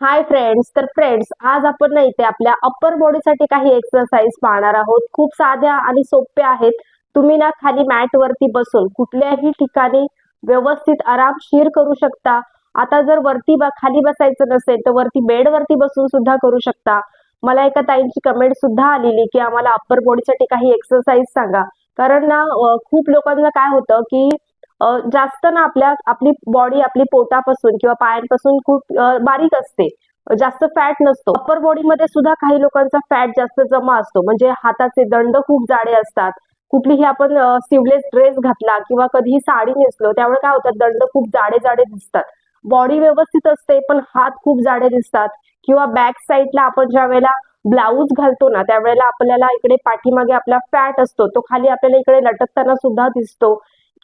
Hi friends तर friends आज आपण ना इथे आपल्या अप्पर बॉडीसाठी काही एक्सरसाइज पाहणार आहोत. खूप साध्या आणि सोप्या आहेत. तुम्ही ना खाली मॅट वरती बसून कुठल्याही ठिकाणी व्यवस्थित आरामशीर करू शकता. आता जर वरती ब- खाली बसायचं नसेल तर वरती बेड वरती बसून सुद्धा करू शकता. मला एका ताईंची कमेंट सुद्धा आलेली की आम्हाला अप्पर बॉडीसाठी काही एक्सरसाइज सांगा. कारण ना खूप लोकांना काय होतं की जास्त ना आपल्या आपली बॉडी आपली पोटापासून किंवा पायांपासून खूप बारीक असते. जास्त फॅट नसतो. अप्पर बॉडीमध्ये सुद्धा काही लोकांचा फॅट जास्त जमा असतो. म्हणजे हाताचे दंड खूप जाडे असतात. कुठलीही आपण सिवलेस ड्रेस घातला किंवा कधीही साडी नेसलो त्यामुळे काय होतात? दंड खूप जाडे जाडे दिसतात. बॉडी व्यवस्थित असते पण हात खूप जाडे दिसतात. किंवा बॅक साईडला आपण ज्या वेळेला ब्लाऊज घालतो ना त्यावेळेला आपल्याला इकडे पाठीमागे आपला फॅट असतो. तो खाली आपल्याला इकडे लटकताना सुद्धा दिसतो.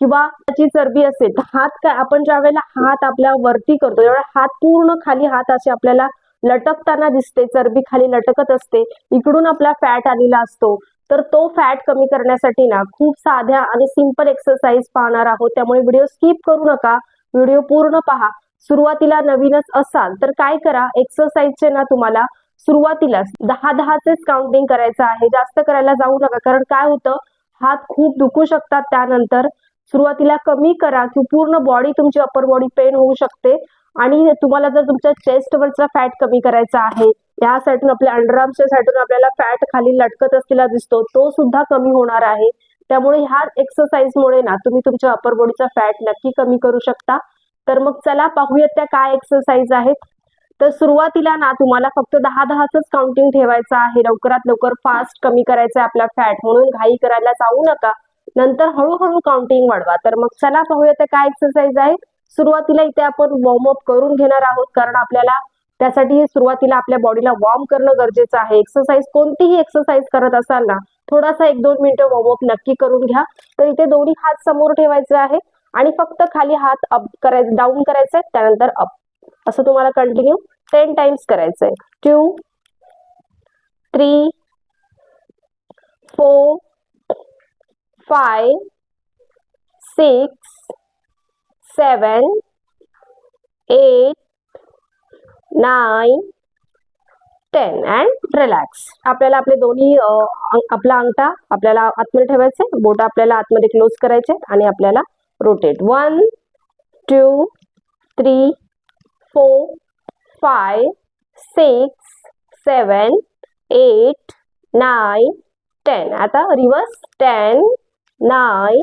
किंवा त्याची चरबी असेल तर हात काय आपण ज्या वेळेला हात आपल्या वरती करतो त्यावेळेला हात पूर्ण खाली हात असे आपल्याला लटकताना दिसते चरबी खाली लटकत असते इकडून आपला फॅट आलेला असतो तर तो फॅट कमी करण्यासाठी ना खूप साध्या आणि सिंपल एक्सरसाइज पाहणार आहोत. त्यामुळे व्हिडिओ स्किप करू नका व्हिडिओ पूर्ण पहा. सुरुवातीला नवीनच असाल तर काय करा एक्सरसाइजचे ना तुम्हाला सुरुवातीला दहा दहाचेच काउंटिंग करायचं आहे. जास्त करायला जाऊ नका कारण काय होतं हात खूप दुखू शकतात त्यानंतर. सुरुवातीला कमी करा की पूर्ण बॉडी तुमची अपर बॉडी पेन होऊ शकते. आणि तुम्हाला जर तुमच्या चेस्टवरचा फॅट कमी करायचा आहे या साईडून आपल्या अंडरआर्मच्या साईडून आपल्याला फॅट खाली लटकत असलेला दिसतो तो सुद्धा कमी होणार आहे. त्यामुळे ह्या एक्सरसाइजमुळे ना तुम्ही तुमच्या अपर बॉडीचा फॅट नक्की कमी करू शकता. तर मग चला पाहूयात त्या काय एक्सरसाइज आहेत. तर सुरुवातीला ना तुम्हाला फक्त दहा दहाच काउंटिंग ठेवायचं आहे. लवकरात लवकर फास्ट कमी करायचं आहे आपला फॅट म्हणून घाई करायला जाऊ नका. नंतर हळूहळू काउंटिंग वाढवा. तर मग चला पाहूया तर काय एक्सरसाइज आहे. सुरुवातीला इथे आपण वॉर्मअप करून घेणार आहोत. कारण आपल्याला त्यासाठी सुरुवातीला आपल्या बॉडीला वॉर्म करणं गरजेचं आहे. एक्सरसाइज कोणतीही एक्सरसाइज करत असाल ना थोडासा एक दोन मिनिटं वॉर्मअप नक्की करून घ्या. तर इथे दोन्ही हात समोर ठेवायचे आहे आणि फक्त खाली हात अप करायचे डाऊन करायचे त्यानंतर अप असं तुम्हाला कंटिन्यू टेन टाइम्स करायचंय. Two three four five six seven eight nine ten and relax आपल्याला आपले दोन्ही आपला अंगठा आपल्याला आतमध्ये ठेवायचे बोट आपल्याला आतमध्ये क्लोज करायचे आणि आपल्याला rotate one two three four five six seven eight nine ten आता reverse ten nine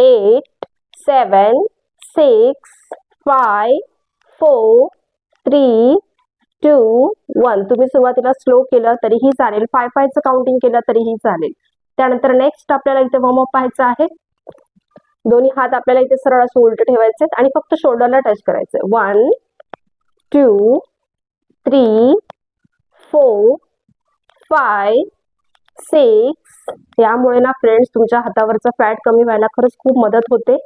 eight seven six five four three two one. तुम्ही सुरुवातीला स्लो केलं तरीही चालेल. फाय फायचं काउंटिंग केलं तरीही चालेल. त्यानंतर नेक्स्ट आपल्याला इथे वॉर्मअप पाहायचं आहे. दोन्ही हात आपल्याला इथे सरळ असं उलट ठेवायचे आणि फक्त शोल्डरला टच करायचं one two three four five six यामुळे ना फ्रेंड्स तुमच्या हातावरचा फॅट कमी व्हायला खरंच खूप मदत होते.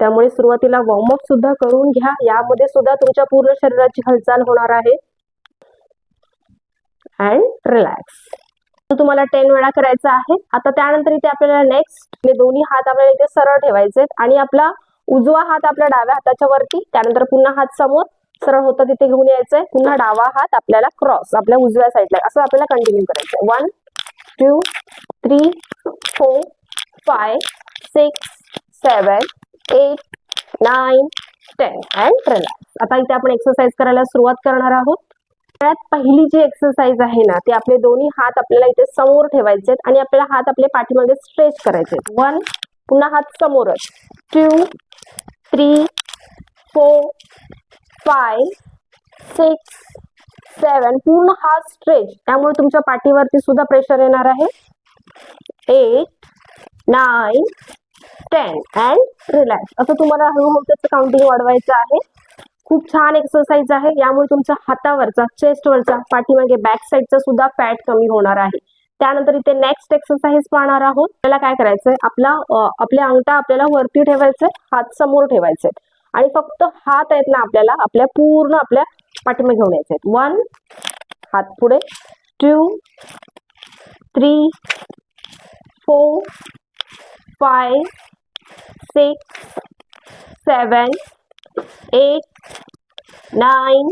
त्यामुळे सुरुवातीला वॉर्मअप सुद्धा करून घ्या. यामध्ये सुद्धा तुमच्या पूर्ण शरीराची हालचाल होणार आहे. अँड रिलॅक्स तुम्हाला टेन वेळा करायचं आहे. आता त्यानंतर इथे आपल्याला नेक्स्ट दोन्ही हात आपल्याला इथे सरळ ठेवायचे आणि आपला उजवा हात आपल्या डाव्या हाताच्या वरती त्यानंतर पुन्हा हात समोर सरळ होता तिथे घेऊन यायचंय. पुन्हा डावा हात आपल्याला क्रॉस आपल्या उजव्या साईडला असं आपल्याला कंटिन्यू करायचंय. One two, three four five six seven eight nine ten and relax. आता इथे आपण एक्सरसाइज करायला सुरुवात करणार आहोत. सगळ्यात पहिली जी एक्सरसाइज आहे ना ते आपले दोन्ही हात आपल्याला इथे समोर ठेवायचे आहेत आणि आपल्याला हात आपले पाठीमागे स्ट्रेच करायचे आहेत. वन पुन्हा हात समोरच. Two three four five six seven पूर्ण हा स्ट्रेच त्यामुळे तुमच्या पाठीवरती सुद्धा प्रेशर येणार आहे. Eight nine ten and relax असं तुम्हाला हळूहळू त्याचं काउंटिंग वाढवायचं आहे. खूप छान एक्सरसाइज आहे. यामुळे तुमच्या हातावरचा चेस्टवरचा पाठीमागे बॅक साईडचा सुद्धा फॅट कमी होणार आहे. त्यानंतर इथे नेक्स्ट एक्सरसाइज पाहणार आहोत. आपल्याला काय करायचंय? आपला आपल्या अंगठा आपल्याला वरती ठेवायचंय हात समोर ठेवायचे आणि फक्त हात आहेत ना आपल्याला आपल्या पूर्ण आपल्या पाठिंबा घेऊन यायचे आहेत. वन हात पुढे. Two three four five six seven eight nine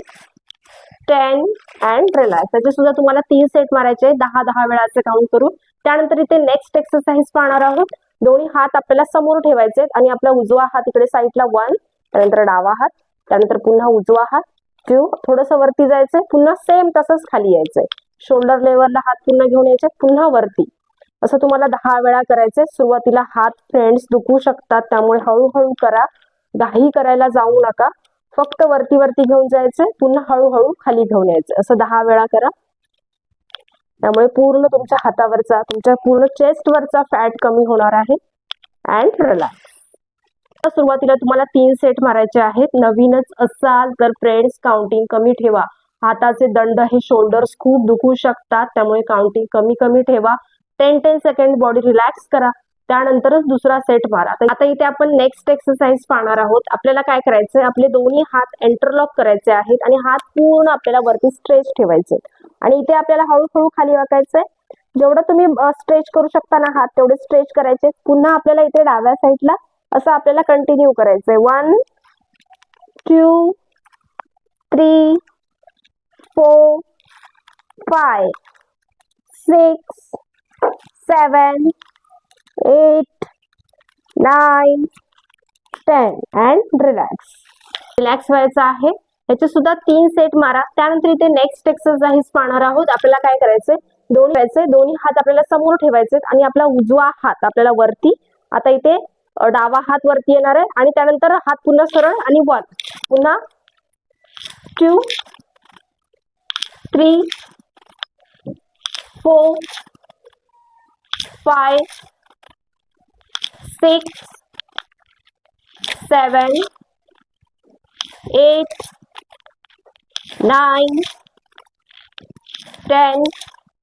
ten and relax त्याचे सुद्धा तुम्हाला तीन सेट मारायचे दहा दहा वेळाचे काउंट करून. त्यानंतर इथे नेक्स्ट एक्सरसाइज पाहणार आहोत. दोन्ही हात आपल्याला समोर ठेवायचे आहेत आणि आपला उजवा हात इकडे साईडला वन त्यानंतर डावा हात त्यानंतर पुन्हा उजवा हात. किंवा हो. थोडंसं वरती जायचंय पुन्हा सेम तसंच खाली यायचंय. शोल्डर लेवलला हात पुन्हा घेऊन यायचे पुन्हा वरती. असं तुम्हाला दहा वेळा करायचंय. सुरुवातीला हात फ्रेंड्स दुखू शकतात त्यामुळे हळूहळू करा. घाई करायला जाऊ नका. फक्त वरती वरती घेऊन जायचंय पुन्हा हळूहळू खाली घेऊन यायचं असं दहा वेळा करा. त्यामुळे पूर्ण तुमच्या हातावरचा तुमच्या पूर्ण चेस्टवरचा फॅट कमी होणार आहे. अँड रिलॅक्स सुरुवातीला तुम्हाला तीन सेट मारायचे आहेत. नवीनच असाल तर फ्रेंड्स काउंटिंग कमी ठेवा. हाताचे दंड हे शोल्डर्स खूप दुखू शकतात त्यामुळे काउंटिंग कमी कमी ठेवा. Ten ten second body relax करा. त्यानंतरच दुसरा सेट मारा. आता इथे आपण नेक्स्ट एक्सरसाइज पाहणार आहोत. आपल्याला काय करायचंय? आपले दोन्ही हात एंटरलॉक करायचे आहेत आणि हात पूर्ण आपल्याला वरती स्ट्रेच ठेवायचे आणि इथे आपल्याला हळूहळू खाली वाकायचंय. जेवढं तुम्ही स्ट्रेच करू शकता ना हात तेवढे स्ट्रेच करायचे पुन्हा आपल्याला इथे डाव्या साईडला असं आपल्याला कंटिन्यू करायचंय. One two three four five six seven eight nine ten and relax relax व्हायचं आहे. याचे सुद्धा तीन सेट मारा. त्यानंतर इथे नेक्स्ट एक्सरसाइज पाहणार आहोत. आपल्याला काय करायचंय? दोन्ही व्हायचे दोन्ही हात आपल्याला समोर ठेवायचे आणि आपला उजवा हात आपल्याला वरती. आता इथे डावा हात वरती येणार आहे आणि त्यानंतर हात पुन्हा सरळ आणि वन पुन्हा two three four five six seven eight nine ten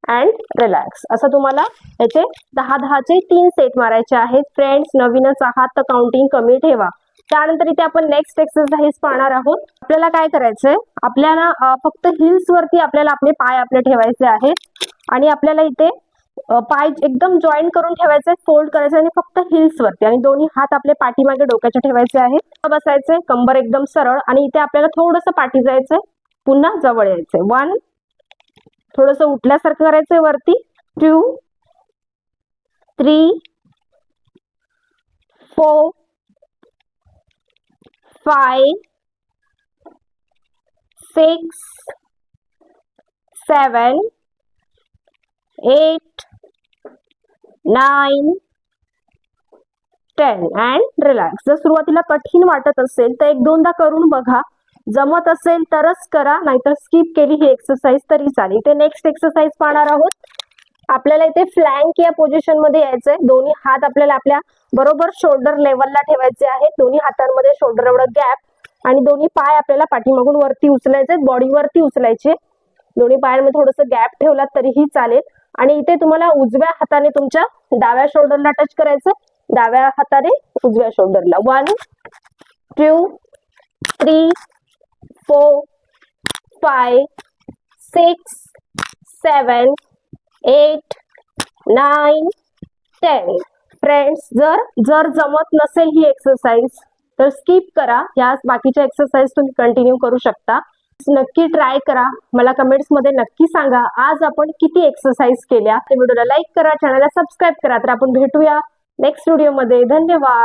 and relax. असं तुम्हाला याचे दहा दहाचे तीन सेट मारायचे आहेत. फ्रेंड्स नवीनच आहात तर काउंटिंग कमी ठेवा. त्यानंतर इथे आपण नेक्स्ट एक्सरसाइज पाहणार आहोत. आपल्याला काय करायचंय? आपल्याला फक्त हिल्स वरती आपल्याला आपले पाय आपले ठेवायचे आहेत. आणि आपल्याला इथे पाय एकदम जॉईन करून ठेवायचे फोल्ड करायचे आणि फक्त हिल्स वरती. आणि दोन्ही हात आपले पाठीमागे डोक्याचे ठेवायचे आहेत. बसायचे कंबर एकदम सरळ आणि इथे आपल्याला थोडस पाठी जायचंय. पुन्हा जवळ यायचंय. वन थोडस उठल्यासारखं करायचंय वरती. Two three four five six seven eight nine ten and relax जर सुरुवातीला कठीण वाटत असेल तर एक दोनदा करून बघा. जमत असेल तरच करा नाहीतर स्किप केली ही एक्सरसाइज तरी चालेल. ते नेक्स्ट एक्सरसाइज पाहणार आहोत. आपल्याला इथे फ्लँक या पोझिशनमध्ये यायचंय. दोन्ही हात आपल्याला आपल्या बरोबर शोल्डर लेवलला ठेवायचे आहेत. दोन्ही हातांमध्ये शोल्डर एवढं गॅप आणि दोन्ही पाय आपल्याला पाठीमागून वरती उचलायचे बॉडीवरती उचलायचे. दोन्ही पायांमध्ये थोडस गॅप ठेवला तरीही चालेल. आणि इथे तुम्हाला उजव्या हाताने तुमच्या डाव्या शोल्डरला टच करायचं डाव्या हाताने उजव्या शोल्डरला one two three four, five six seven eight nine ten friends जर जर जमत नसेल ही एक्सरसाइज तर स्किप करा. या बाकीच्या एक्सरसाइज तुम्ही कंटिन्यू करू शकता. नक्की ट्राय करा. मला कमेंट्समध्ये नक्की सांगा. आज आपण किती एक्सरसाइज केल्या? व्हिडिओला लाईक करा. चॅनलला सबस्क्राईब करा. तर आपण भेटूया नेक्स्ट व्हिडिओमध्ये धन्यवाद.